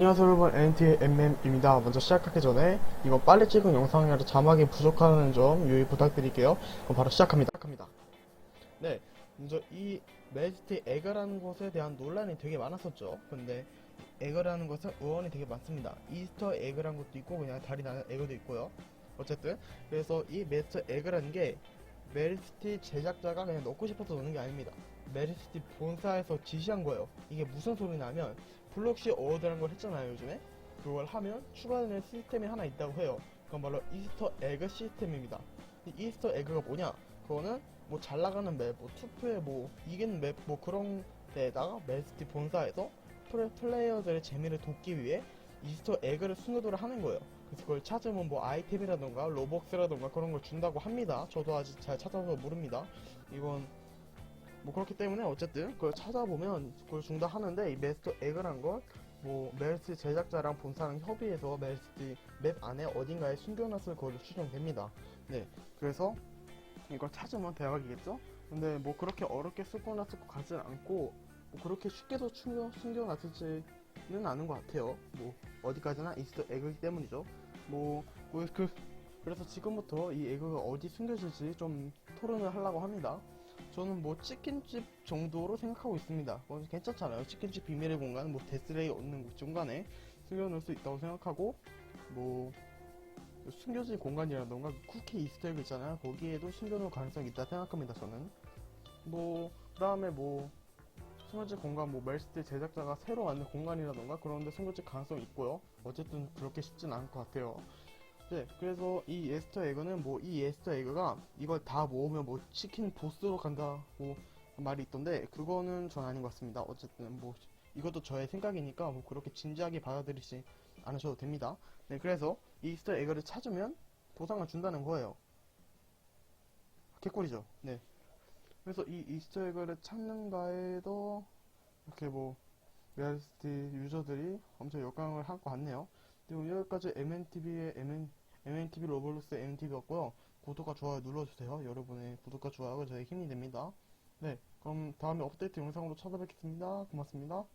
안녕하세요 여러분 NT MM입니다. 먼저 시작하기 전에 이거 빨리 찍은 영상이라 자막이 부족하는 점 유의 부탁드릴게요. 그럼 바로 시작합니다. 네, 먼저 이 메리스티 에그라는 것에 대한 논란이 되게 많았었죠. 근데 에그라는 것은 의원이 되게 많습니다. 이스터 에그라는 것도 있고 그냥 달이 나는 에그도 있고요. 어쨌든 그래서 이 메스터 에그라는 게 메리스티 제작자가 그냥 넣고 싶어서 넣는 게 아닙니다. 메리스티 본사에서 지시한 거예요. 이게 무슨 소리냐면 블록시 어워드라는 걸 했잖아요 요즘에 그걸 하면 추가되는 시스템이 하나 있다고 해요 그건 바로 이스터 에그 시스템입니다 이 이스터 에그가 뭐냐 그거는 뭐 잘 나가는 맵, 뭐 투표에 뭐 이기는 맵, 뭐 그런 데에다가 메스티 본사에서 플레, 플레이어들의 재미를 돋기 위해 이스터 에그를 순서도를 하는 거예요 그래서 그걸 찾으면 뭐 아이템이라던가 로벅스라던가 그런 걸 준다고 합니다 저도 아직 잘 찾아서 모릅니다 이건 뭐 그렇기 때문에 어쨌든 그걸 찾아보면 그걸 준다 하는데 이 메스터 에그란 건뭐 메르스 제작자랑 본사랑 협의해서 메르스 맵 안에 어딘가에 숨겨놨을 걸로 추정됩니다. 네, 그래서 이걸 찾으면 대박이겠죠? 근데 뭐 그렇게 어렵게 숨겨놨을 것 같지는 않고 뭐 그렇게 쉽게도 숨겨, 숨겨놨을지 는 않은 것 같아요. 뭐 어디까지나 이스터 에그이기 때문이죠. 뭐, 뭐 그, 그래서 지금부터 이 에그가 어디 숨겨질지 좀 토론을 하려고 합니다. 저는 뭐 치킨집 정도로 생각하고 있습니다. 뭐 괜찮잖아요. 치킨집 비밀의 공간, 뭐 데스레이 얻는 곳 중간에 숨겨놓을 수 있다고 생각하고 뭐 숨겨질 공간이라던가 쿠키 이스터에그 있잖아요. 거기에도 숨겨놓을 가능성이 있다 생각합니다. 저는 뭐 그 다음에 뭐 숨겨질 공간, 뭐 멜스트 제작자가 새로 만든 공간이라던가 그런데 숨겨질 가능성이 있고요. 어쨌든 그렇게 쉽진 않을 것 같아요. 네, 그래서 이 에스터 에그는 뭐 이 에스터 에그가 이걸 다 모으면 뭐 치킨 보스로 간다고 말이 있던데 그거는 전 아닌 것 같습니다. 어쨌든 뭐 이것도 저의 생각이니까 뭐 그렇게 진지하게 받아들이지 않으셔도 됩니다. 네, 그래서 이 이스터 에그를 찾으면 보상을 준다는 거예요. 개꿀이죠. 네. 그래서 이 이스터 에그를 찾는 가에도 이렇게 뭐 리얼리스티 유저들이 엄청 역광을 할것 같네요. 그리고 여기까지 MNTV의 MN, MNTV 로블록스 MNTV였고요. 구독과 좋아요 눌러주세요. 여러분의 구독과 좋아요가 저의 힘이 됩니다. 네, 그럼 다음에 업데이트 영상으로 찾아뵙겠습니다. 고맙습니다.